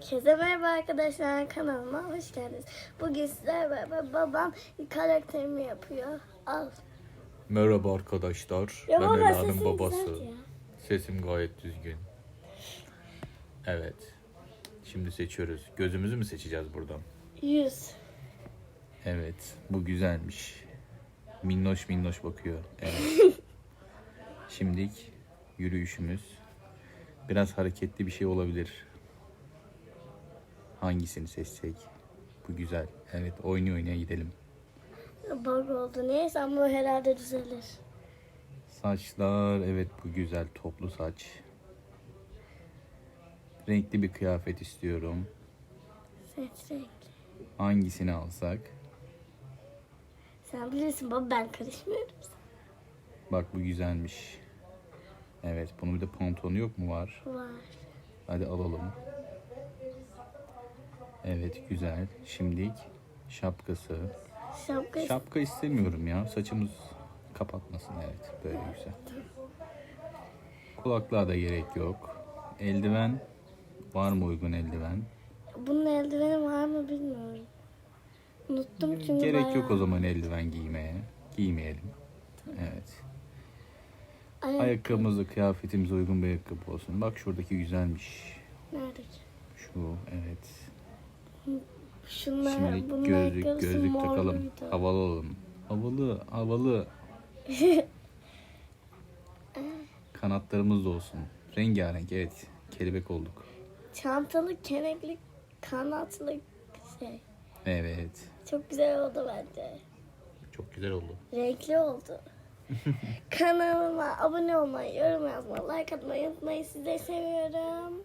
Herkese merhaba arkadaşlar kanalıma hoş geldiniz. Bugün sizlerle beraber babam karakterimi yapıyor. Al. Merhaba arkadaşlar. Ya ben baba, Ela'nın babası. Sesim gayet düzgün. Evet. Şimdi seçiyoruz. Gözümüzü mü seçeceğiz buradan? Yüz. Evet. Bu güzelmiş. Minnoş minnoş bakıyor. Evet. Şimdilik yürüyüşümüz. Biraz hareketli bir şey olabilir. Hangisini seçsek? Bu güzel. Evet oynaya oynaya gidelim. Bug oldu. Neyse ama herhalde düzelir. Saçlar evet bu güzel toplu saç. Renkli bir kıyafet istiyorum. Seç renk. Hangisini alsak? Sen bilirsin baba ben karışmıyorum. Bak bu güzelmiş. Evet bunun bir de pantolonu yok mu var? Var. Hadi alalım. Evet güzel. Şimdilik şapkası. Şapka Şapka istemiyorum ya. Saçımız kapatmasın evet. Böyle güzel. Kulaklığa da gerek yok. Eldiven. Var mı uygun eldiven? Bunun eldiveni var mı bilmiyorum. Unuttum çünkü Gerek bayağı- yok o zaman eldiven giymeye. Giymeyelim. Evet. Ayak- Ayakkabımızda kıyafetimize uygun bir ayakkabı olsun. Bak şuradaki güzelmiş. Nerede ki? Şu evet. Şunlar, Şimdi bunun gözlük gözlük takalım. muydu? Havalı olalım. Havalı havalı. Kanatlarımız da olsun. Rengarenk evet. Kelebek olduk. Çantalı, kenekli, kanatlı şey. Evet. Çok güzel oldu bence. Çok güzel oldu. Renkli oldu. Kanalıma abone olmayı, yorum yazmayı, like atmayı unutmayın. Sizleri seviyorum.